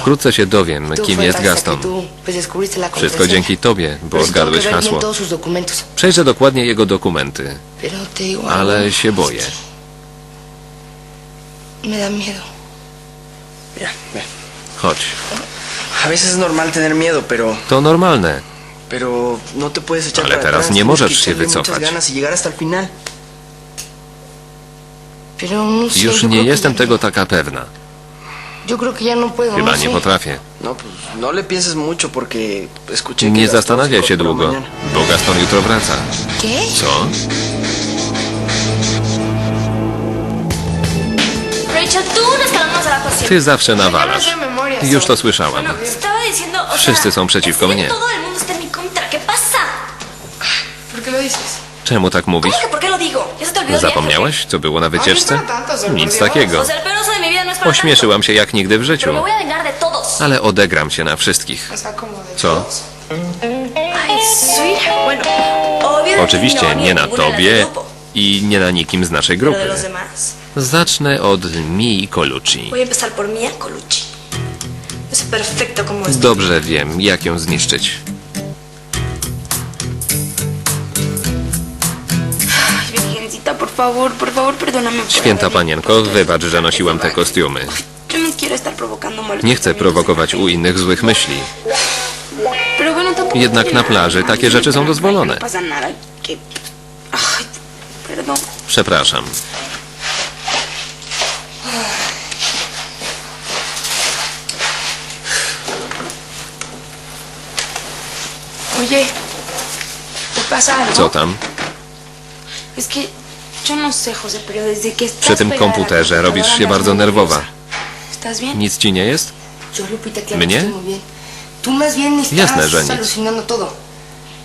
Wkrótce się dowiem, kim jest Gaston. Wszystko dzięki tobie, bo odgadłeś hasło. Przejrzę dokładnie jego dokumenty, ale się boję. Chodź. To normalne. no Ale teraz nie możesz się wycofać. y no Już nie jestem tego taka pewna. Yo creo que ya no puedo, Chyba no nie sé. potrafię. No, pues no le pienses mucho porque escuché que Nie Gastón zastanawiaj se się długo, mañana. bo Gaston jutro wraca. ¿Qué? Co? Rachel, tú siempre. Ty zawsze nawalasz. Już to słyszałam. Bueno, estaba diciendo, o Wszyscy sea, są przeciwko es que mnie. Todo el mundo está en mi contra. ¿Qué pasa? ¿Por qué lo dices? Czemu tak mówisz? ¿Cómo que por qué lo digo? ¿Ya se te olvidó el Zapomniałeś, co było na wycieczce? Nic takiego. O sea, el peor oso de mi Ośmieszyłam się jak nigdy w życiu, ale odegram się na wszystkich. Co? Oczywiście ni nie na tobie i nie na nikim z naszej grupy. Zacznę od Mii Colucci. Es. Dobrze wiem, jak ją zniszczyć. Święta panienko, wybacz, że nosiłam te kostiumy. No Nie chcę prowokować u innych złych myśli. Jednak na plaży takie rzeczy są dozwolone. No. Przepraszam. Co tam? No Przy tym komputerze robisz się bardzo pongo nerwowa. Nic ci nie jest? ¿Mnie? Jasne, że nic.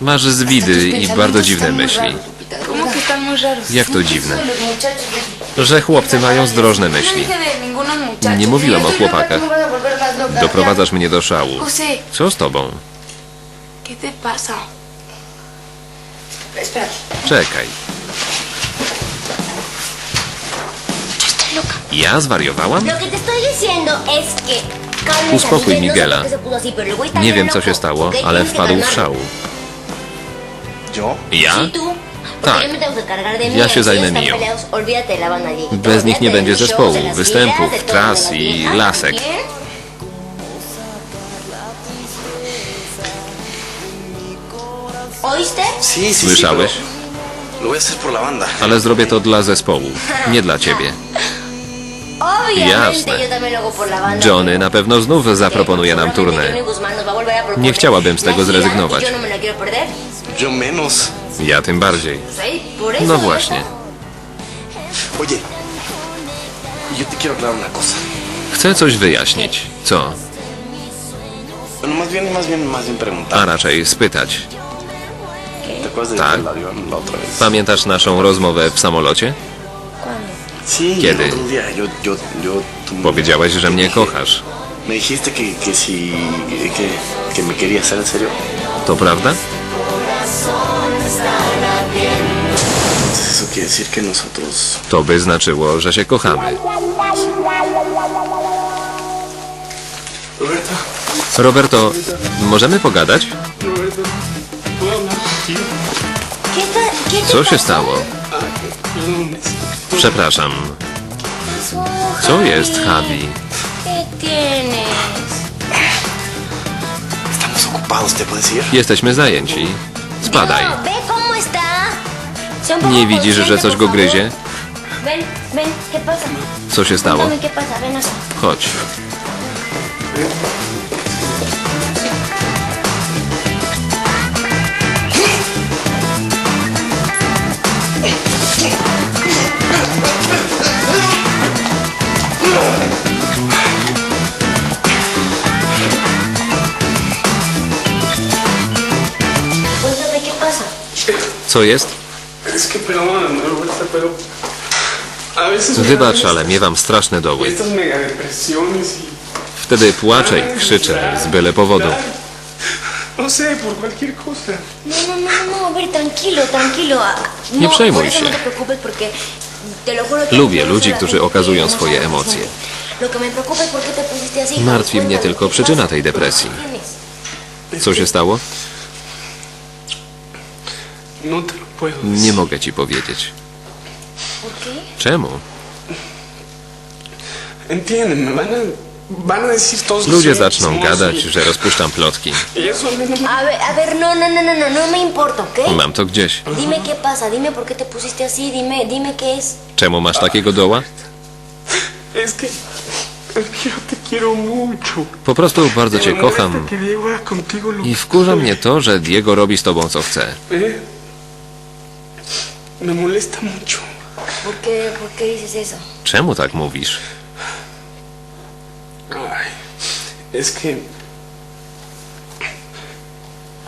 Masz zwidy i bardzo dziwne myśli. Jak to dziwne? Że chłopcy mają zdrożne Yo no myśli. Nie mówiłam o chłopakach. Doprowadzasz mnie do szału. Co z tobą? Czekaj. Pero el güey está Nie bien wiem, co się stało, ale wpadł w. ¿Yo? Ja? Tak. Ja się zajmę Dieguito, Bez nich nie będzie zespołu, występów, tras i lasek. Słyszałeś? Ale zrobię to dla zespołu, nie dla ciebie. Jasne. Johnny na pewno znów zaproponuje nam turnę. Nie chciałabym z tego zrezygnować. y Yo no. Ja tym bardziej. No właśnie. Chcę coś wyjaśnić. Co? Preguntar. A raczej spytać. ¿Te acuerdas de Tak. Pamiętasz naszą rozmowę w samolocie? Sí, ¿Qué el de- otro día yo, yo, yo... tú me- Powiedziałeś, że mnie kochasz. To prawda? To by znaczyło, że się kochamy. Roberto, możemy pogadać? ¿Qué, está- qué te Co się stało? Przepraszam. Co jest, Javi? ¿Qué tienes? estamos ocupados, ¿te puedes ir? Jesteśmy zajęci. Spadaj. Ve cómo está. Sea un poco Nie widzisz, że consciente, coś por go favor. gryzie? Ven, ven, ¿qué pasa? Co się stało? Cuéntame qué pasa, ven acá. Chodź. Veces me Wybacz, dan ale miewam straszne doły. Wtedy płaczę i krzyczę z byle powodu. no sé, por cualquier cosa. No, no, no, no, no, a ver, tranquilo, tranquilo. Nie no, przejmuj się. No Lubię no ludzi, którzy okazują no swoje emocje. Martwi mnie Cuéntame, tylko ¿qué przyczyna tej depresji. Co się stało? No te lo puedo Nie mogę ci powiedzieć. Czemu? Ludzie zaczną gadać, że rozpuszczam plotki. A no ver, a ver, no, no, no, no, no, no me importa, ¿ok? Mam to gdzieś. Dime qué pasa, dime por qué te pusiste así, dime, dime qué es. Czemu masz takiego doła? Es que... Es que yo te quiero mucho. Po prostu bardzo cię molesta kocham i wkurza mnie to, że Diego robi z tobą co chce. Me molesta mucho. ¿Por qué, por qué dices eso? Czemu tak mówisz? Ay, es que...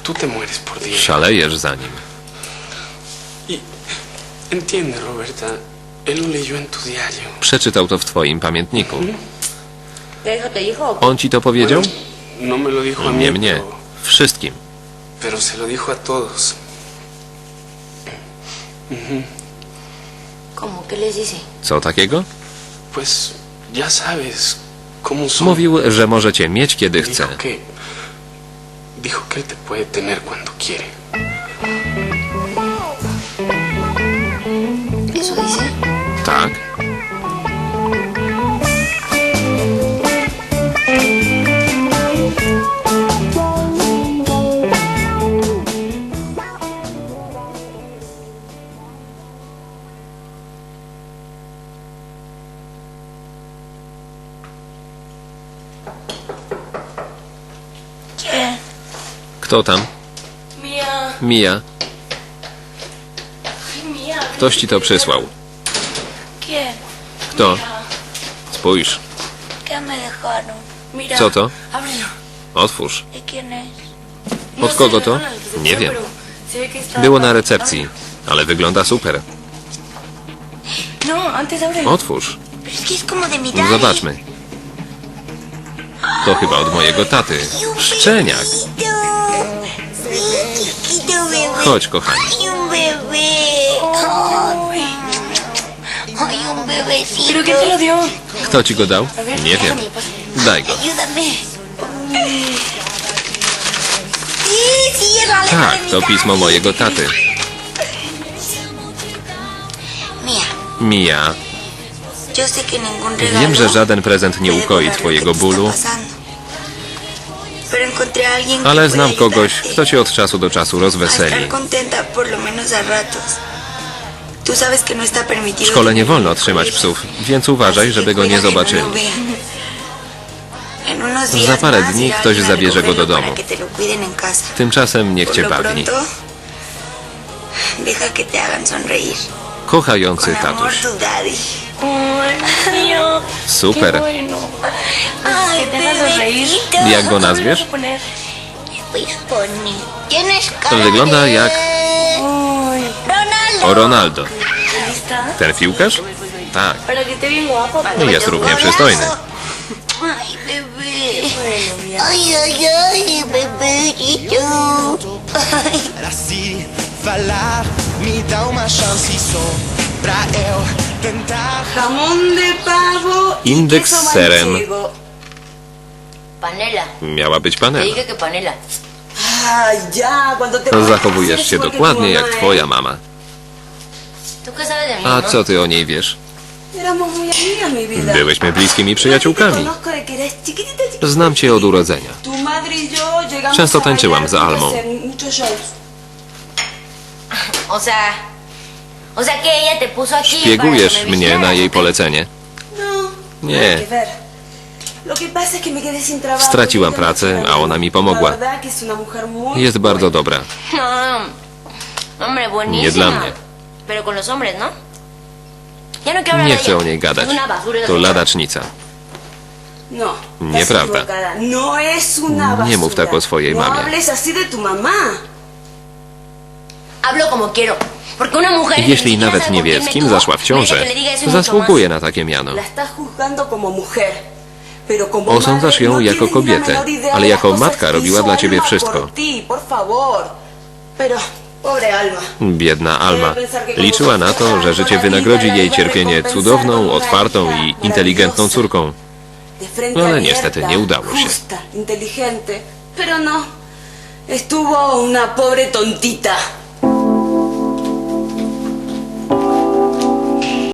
Tú te mueres por Diego. Szalejesz za nim. Y entiende, Roberta. Él lo leyó en tu diario. Przeczytał to w twoim pamiętniku. ¿Te te dijo? On ci to powiedział? No me lo dijo a mí, Nie mnie. pero, Wszystkim. pero se lo dijo a todos. ¿Cómo? ¿Qué les dice? Co takiego? Pues ya sabes cómo son. Mówił, że możecie mieć kiedy chce. Dijo que... Dijo que él te puede tener cuando quiere. Kto tam? Mija. Ay, mía. Ktoś ci to przysłał. Kto? Spójrz. Co to? Otwórz. Od kogo to? Nie wiem. Było na recepcji, ale wygląda super. No. Otwórz. Pero To chyba od mojego taty. Szczeniak. Chodź, kochani. Kto ci go dał? Nie wiem. Daj go. Tak, to pismo mojego taty. Mía, wiem, że żaden prezent nie ukoi twojego bólu, ale znam kogoś, kto cię od czasu do czasu rozweseli. no W szkole nie wolno trzymać psów, więc uważaj, żeby go nie zobaczyli. Za parę dni ktoś zabierze go do domu. Tymczasem niech cię sonreír. Kochający tatuś. Super. Jak go nazwiesz? cara Wygląda jak Ronaldo. o Ronaldo. ¿Lista? Ten piłkarz? Tak. No jest równie przystojny. Falar, me dá uma chance só. Jamón de pavo y Indeks queso z serem. manchego. Panela. Miała być Te panela. dije que panela. Ay, ya, cuando te Zachowujesz się dokładnie jak twoja mama. ¿Tú qué sabes de mí? A no? co ty o niej wiesz? Éramos muy amigas, mi vida. Byłyśmy bliskimi Te przyjaciółkami. conozco de que eres chiquitita, chiquitita. Znam cię od urodzenia. Tu madre y yo llegamos Często a tańczyłam za juntas Almą. en muchos shows. O sea... Szpiegujesz mnie na jej polecenie. No, Nie. Straciłam pracę, a ona mi pomogła. Jest bardzo dobra. No. Nie dla mnie. ¿no? Nie chcę o niej gadać. To ladacznica. Nieprawda. Nie mów tak o swojej mamie. Hablo como quiero. Jeśli nawet nie wie, z kim zaszła w ciążę, zasługuje na takie miano. Osądzasz ją no jako kobietę, ale jako matka robiła dla ciebie wszystko. Biedna Alma. Liczyła na to, że życie wynagrodzi jej cierpienie cudowną, otwartą i inteligentną córką. frente Ale niestety nie udało się. pero no. Estuvo una pobre tontita